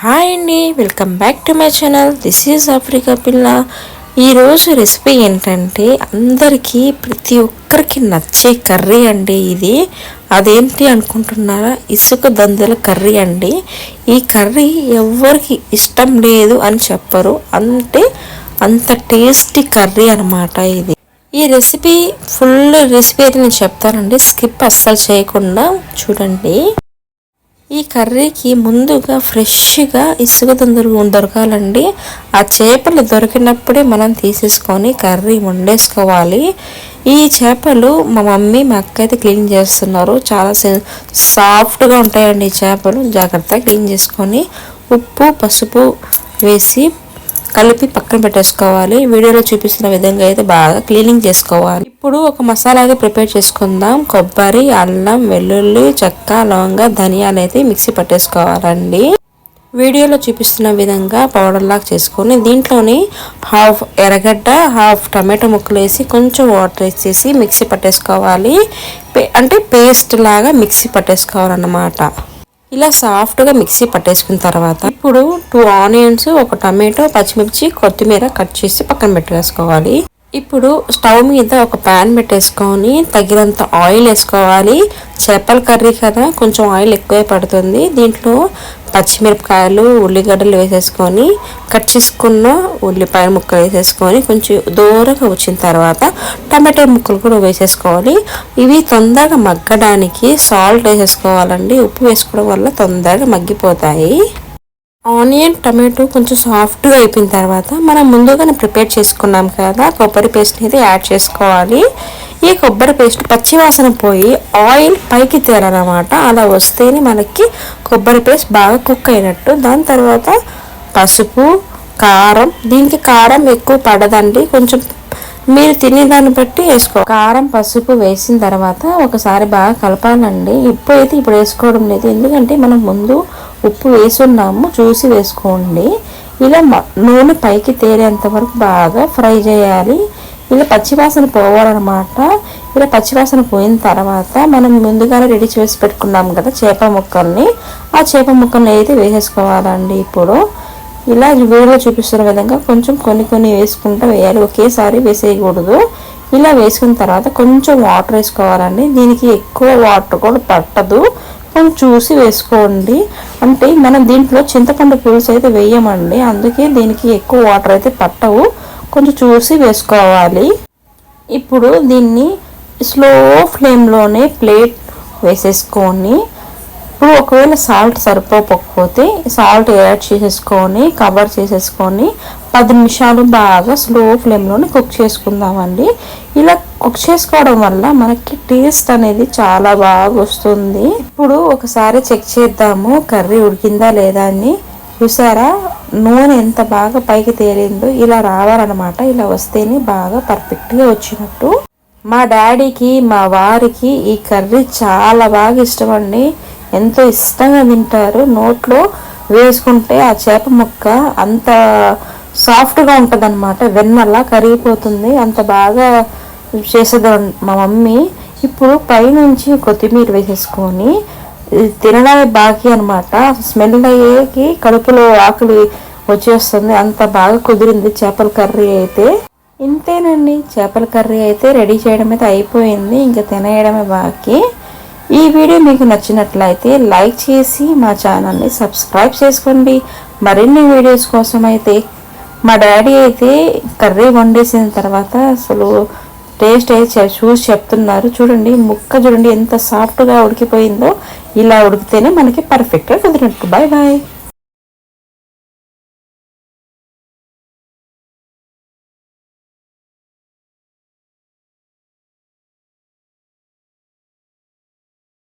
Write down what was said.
Hi అండి welcome back to my channel. This is Africa పిల్ల. ఈరోజు రెసిపీ ఏంటంటే అందరికీ ప్రతి ఒక్కరికి నచ్చే కర్రీ అండి ఇది. అదేంటి అనుకుంటున్నారా? ఇసుక దందల కర్రీ అండి. ఈ కర్రీ ఎవరికి ఇష్టం లేదు అని చెప్పరు. అంటే అంత టేస్టీ కర్రీ అనమాట ఇది. ఈ రెసిపీ ఫుల్ రెసిపీ అయితే నేను చెప్తానండి. స్కిప్ అస్సలు చేయకుండా చూడండి. ఈ కర్రీకి ముందుగా ఫ్రెష్గా ఇసుక తందూరు దొరకాలండి. ఆ చేపలు దొరికినప్పుడే మనం తీసేసుకొని కర్రీ వండేసుకోవాలి. ఈ చేపలు మా మమ్మీ మా అక్క అయితే క్లీన్ చేస్తున్నారు. చాలా సాఫ్ట్గా ఉంటాయండి ఈ చేపలు. జాగ్రత్తగా క్లీన్ చేసుకొని ఉప్పు పసుపు వేసి కలిపి పక్కన పెట్టేసుకోవాలి. వీడియోలో చూపిస్తున్న విధంగా అయితే బాగా క్లీనింగ్ చేసుకోవాలి. ఇప్పుడు ఒక మసాలా అయితే ప్రిపేర్ చేసుకుందాం. కొబ్బరి అల్లం వెల్లుల్లి చెక్క లవంగ ధనియాలు అయితే మిక్సీ పట్టేసుకోవాలండి. వీడియోలో చూపిస్తున్న విధంగా పౌడర్లాగా చేసుకొని దీంట్లోని హాఫ్ ఎర్రగడ్డ హాఫ్ టమాటో ముక్కలు వేసి కొంచెం వాటర్ వేసేసి మిక్సీ పట్టేసుకోవాలి. అంటే పేస్ట్ లాగా మిక్సీ పట్టేసుకోవాలన్నమాట. ఇలా సాఫ్ట్గా మిక్సీ పట్టేసుకున్న తర్వాత ఇప్పుడు టూ ఆనియన్స్ ఒక టమాటో పచ్చిమిర్చి కొత్తిమీర కట్ చేసి పక్కన పెట్టేసుకోవాలి. ఇప్పుడు స్టవ్ మీద ఒక ప్యాన్ పెట్టేసుకొని తగినంత ఆయిల్ వేసుకోవాలి. చేపల కర్రీ కదా కొంచెం ఆయిల్ ఎక్కువే పడుతుంది. దీంట్లో పచ్చిమిరపకాయలు ఉల్లిగడ్డలు వేసేసుకొని కట్ చేసుకున్న ఉల్లిపాయ ముక్కలు వేసేసుకొని కొంచెం దూరంగా వచ్చిన తర్వాత టమాటో ముక్కలు కూడా వేసేసుకోవాలి. ఇవి తొందరగా మగ్గడానికి సాల్ట్ వేసేసుకోవాలండి. ఉప్పు వేసుకోవడం వల్ల తొందరగా మగ్గిపోతాయి. ఆనియన్ టమాటో కొంచెం సాఫ్ట్గా అయిపోయిన తర్వాత మనం ముందుగానే ప్రిపేర్ చేసుకున్నాం కదా కొబ్బరి పేస్ట్ని అయితే యాడ్ చేసుకోవాలి. ఈ కొబ్బరి పేస్ట్ పచ్చివాసన పోయి ఆయిల్ పైకి తేలనమాట అలా వస్తేనే మనకి కొబ్బరి పేస్ట్ బాగా కుక్ అయినట్టు. దాని తర్వాత పసుపు కారం దీనికి కారం ఎక్కువ పడదండి. కొంచెం మీరు తినేదాన్ని బట్టి వేసుకో. కారం పసుపు వేసిన తర్వాత ఒకసారి బాగా కలపాలండి. ఉప్పు అయితే ఇప్పుడు వేసుకోవడం లేదు. ఎందుకంటే మనం ముందు ఉప్పు వేసున్నాము చూసి వేసుకోండి. ఇలా నూనె పైకి తేలేంత వరకు బాగా ఫ్రై చేయాలి. ఇలా పచ్చివాసన పోవాలన్నమాట. ఇలా పచ్చివాసన పోయిన తర్వాత మనం ముందుగానే రెడీ చేసి పెట్టుకున్నాం కదా చేప ముక్కల్ని. ఆ చేప ముక్కల్ని అయితే వేసేసుకోవాలండి ఇప్పుడు ఇలా వీడియోలో చూపిస్తున్న విధంగా కొంచెం కొన్ని కొన్ని వేసుకుంటూ వేయాలి. ఒకేసారి వేసేయకూడదు. ఇలా వేసుకున్న తర్వాత కొంచెం వాటర్ వేసుకోవాలండి. దీనికి ఎక్కువ వాటర్ కూడా పట్టదు. కొంచెం చూసి వేసుకోండి. అంటే మనం దీంట్లో చింతపండు పులుసు అయితే వేయమండి. అందుకే దీనికి ఎక్కువ వాటర్ అయితే పట్టవు. కొంచెం చూసి వేసుకోవాలి. ఇప్పుడు దీన్ని స్లో ఫ్లేమ్లోనే ప్లేట్ వేసేసుకొని ఇప్పుడు ఒకవేళ సాల్ట్ సరిపోకపోతే సాల్ట్ యాడ్ చేసేసుకొని కవర్ చేసేసుకొని పది నిమిషాలు బాగా స్లో ఫ్లేమ్లోనే కుక్ చేసుకుందామండి. ఇలా కుక్ చేసుకోవడం వల్ల మనకి టేస్ట్ అనేది చాలా బాగా వస్తుంది. ఇప్పుడు ఒకసారి చెక్ చేద్దాము కర్రీ ఉడికిందా లేదా అని. చూసారా? నూనె ఎంత బాగా పైకి తేలిందో ఇలా రావాలన్నమాట. ఇలా వస్తేనే బాగా పర్ఫెక్ట్గా వచ్చినట్టు. మా డాడీకి మా వారికి ఈ కర్రీ చాలా బాగా ఇష్టం అండి ఎంతో ఇష్టంగా తింటారు. నోట్లో వేసుకుంటే ఆ చేప ముక్క అంత సాఫ్ట్గా ఉంటుంది అనమాట వెన్నలా కరిగిపోతుంది. అంత బాగా చేసేది మా మమ్మీ. ఇప్పుడు పైనుంచి కొత్తిమీర వేసేసుకొని తినడమే బాకీ అనమాట స్మెల్ అయ్యేకి కడుపులో ఆకులు వచ్చేస్తుంది. అంత బాగా కుదిరింది చేపల కర్రీ అయితే. ఇంతేనండి. చేపల కర్రీ అయితే రెడీ చేయడం అయితే అయిపోయింది. ఇంకా తినేయడమే బాకీ. ఈ వీడియో మీకు నచ్చినట్లయితే లైక్ చేసి మా ఛానల్ని సబ్స్క్రైబ్ చేసుకోండి. మరిన్ని వీడియోస్ కోసం అయితే మా డాడీ అయితే కర్రీ వండేసిన తర్వాత అసలు టేస్ట్ అయితే చూసి చెప్తున్నారు. చూడండి ముక్క చూడండి ఎంత సాఫ్ట్గా ఉడికిపోయిందో. ఇలా ఉడికితేనే మనకి పర్ఫెక్ట్గా కుదిరినట్టు. Bye bye